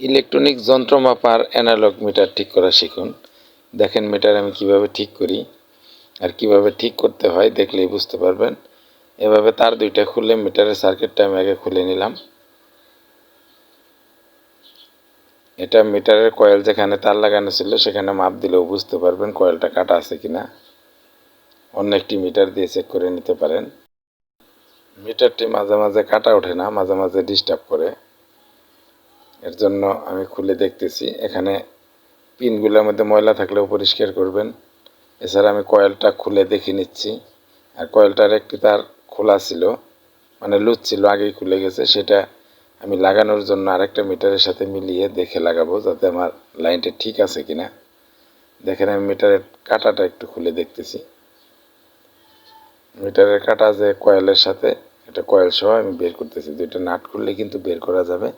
Electronic যন্ত্র মাপার analogue metre ঠিক করা শিখুন। দেখেন মিটার আমি কীভাবে ঠিক করি আর কীভাবে ঠিক করতে হয়, দেখলেই বুঝতে পারবেন। এভাবে তার দুইটা খুলে মিটারের সার্কিটটা আমি আগে খুলে নিলাম। এটা মিটারের কয়েল যেখানে তার লাগানো ছিল, সেখানে মাপ দিলেও বুঝতে পারবেন কয়েলটা কাটা আছে কিনা। অন্য একটি মিটার দিয়ে চেক করে নিতে পারেন। মিটারটি মাঝে মাঝে কাটা ওঠে না, মাঝে মাঝে ডিস্টার্ব করে। এর জন্য আমি খুলে দেখতেছি। এখানে পিনগুলোর মধ্যে ময়লা থাকলেও পরিষ্কার করবেন। এছাড়া আমি কয়েলটা খুলে দেখে নিচ্ছি। আর কয়েলটার একটি তার খোলা ছিল মানে লুজ ছিল, আগেই খুলে গেছে। সেটা আমি লাগানোর জন্য আরেকটা মিটারের সাথে মিলিয়ে দেখে লাগাবো, যাতে আমার লাইনটা ঠিক আছে কিনা। দেখেন, আমি মিটারের কাটাটা একটু খুলে দেখতেছি। মিটারের কাটা যে কয়েলের সাথে, এটা কয়েল সহ আমি বের করতেছি। দুইটা নাট খুললে কিন্তু বের করা যাবে।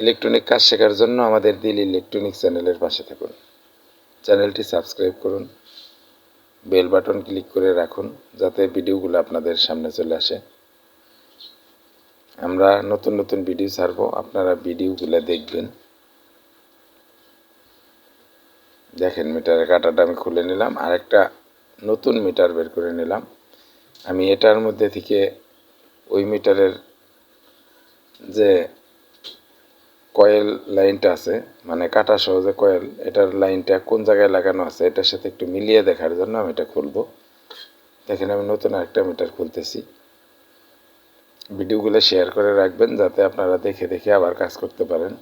ইলেকট্রনিক কাজ শেখার জন্য আমাদের দিল ইলেকট্রনিক চ্যানেলের পাশে থাকুন। চ্যানেলটি সাবস্ক্রাইব করুন। বেল বাটন ক্লিক করে রাখুন যাতে ভিডিওগুলো আপনাদের সামনে চলে আসে। আমরা নতুন নতুন ভিডিও ছাড়বো, আপনারা ভিডিওগুলো দেখবেন। দেখেন, মিটারের কাটাটা আমি খুলে নিলাম আর একটা নতুন মিটার বের করে নিলাম। আমি এটার মধ্যে থেকে ওই মিটারের যে কয়েল লাইনটা আছে মানে কাটা সহজে কয়েল, এটার লাইনটা কোন জায়গায় লাগানো আছে, এটার সাথে একটু মিলিয়ে দেখার জন্য আমি এটা খুলবো। দেখেন আমি নতুন একটা মিটার খুলতেছি। ভিডিওগুলো শেয়ার করে রাখবেন যাতে আপনারা দেখে দেখে আবার কাজ করতে পারেন।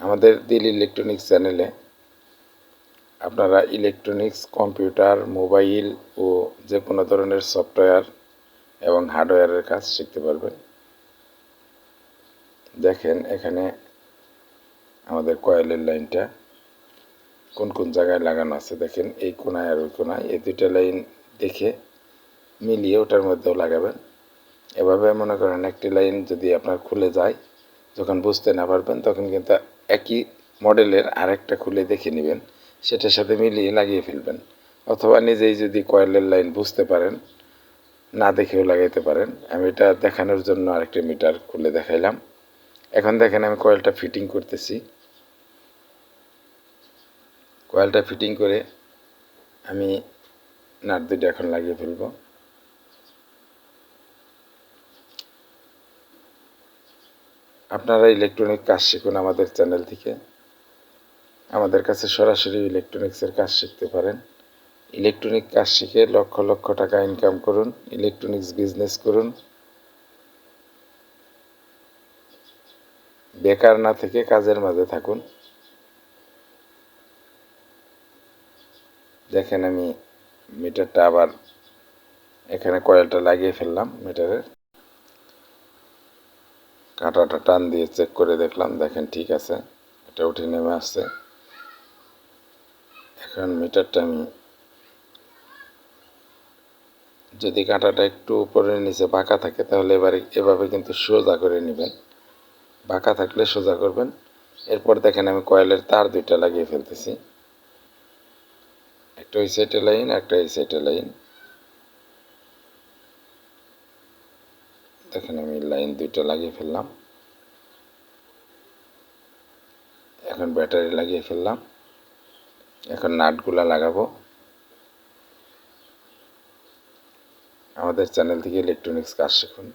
আমাদের দিল ইলেকট্রনিক্স চ্যানেলে আপনারা ইলেকট্রনিক্স, কম্পিউটার, মোবাইল ও যে কোনো ধরনের সফটওয়্যার এবং হার্ডওয়্যারের কাজ শিখতে পারবেন দেখেন এখানে আমাদের কয়েলের লাইনটা কোন কোন জায়গায় লাগানো আছে। দেখেন এই কোনায় আর ওই কোনায় এই দুইটা লাইন দেখে মিলিয়ে ওটার মধ্যেও লাগাবেন। এভাবে মনে করেন একটি লাইন যদি আপনার খুলে যায়, যখন বুঝতে না পারবেন, তখন কিন্তু একই মডেলের আরেকটা খুলে দেখে নেবেন, সেটার সাথে মিলিয়ে লাগিয়ে ফেলবেন। অথবা নিজেই যদি কয়েলের লাইন বুঝতে পারেন না দেখেও লাগাইতে পারেন। আমি এটা দেখানোর জন্য আরেকটা মিটার খুলে দেখাইলাম। এখন দেখেন আমি কয়েলটা ফিটিং করতেছি। কয়েলটা ফিটিং করে আমি নাট দুটো এখন লাগিয়ে ফেলব। আপনারা ইলেকট্রনিক কাজ শিখুন আমাদের চ্যানেল থেকে। আমাদের কাছে সরাসরি ইলেকট্রনিক্সের কাজ শিখতে পারেন। ইলেকট্রনিক কাজ শিখে লক্ষ লক্ষ টাকা ইনকাম করুন, ইলেকট্রনিক্স বিজনেস করুন। বেকার না থেকে কাজের মাঝে থাকুন। দেখেন আমি মিটারটা আবার এখানে কয়েলটা লাগিয়ে ফেললাম মিটারের কাঁটাটা টান দিয়ে চেক করে দেখলাম, দেখেন ঠিক আছে, এটা উঠে নেমে আসছে। এখন মিটারটা আমি যদি কাঁটাটা একটু উপরে নিচে বাঁকা থাকে, তাহলে এবারে এভাবে কিন্তু সোজা করে নেবেন। বাঁকা থাকলে সোজা করবেন। এরপর দেখেন আমি কয়েলের তার দুইটা লাগিয়ে ফেলতেছি। একটা ওই সাইডে লাইন, একটা এই সাইডে লাইন। দেখেন আমি লাইন দুইটা লাগিয়ে ফেললাম। এখন ব্যাটারি লাগিয়ে ফেললাম। এখন নাটগুলা লাগাবো। আমাদের চ্যানেল থেকে ইলেকট্রনিক্স কাজ শিখুন।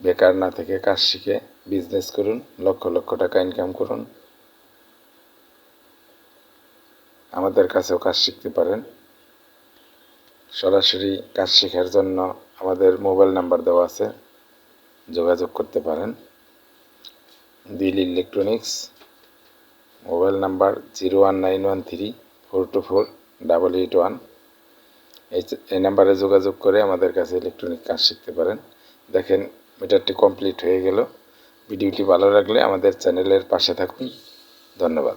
বেকার না থেকে কাজ শিখে বিজনেস করুন, লক্ষ লক্ষ টাকা ইনকাম করুন। আমাদের কাছেও কাজ শিখতে পারেন। সরাসরি কাজ শেখার জন্য আমাদের মোবাইল নাম্বার দেওয়া আছে, যোগাযোগ করতে পারেন। Dil electronics mobile number zero one nine one three four two four double eight one এই নাম্বারে যোগাযোগ করে আমাদের কাছে ইলেকট্রনিক কাজ শিখতে পারেন। দেখেন, মিটারটি কমপ্লিট হয়ে গেল। ভিডিওটি ভালো লাগলে আমাদের চ্যানেলের পাশে থাকুন। ধন্যবাদ।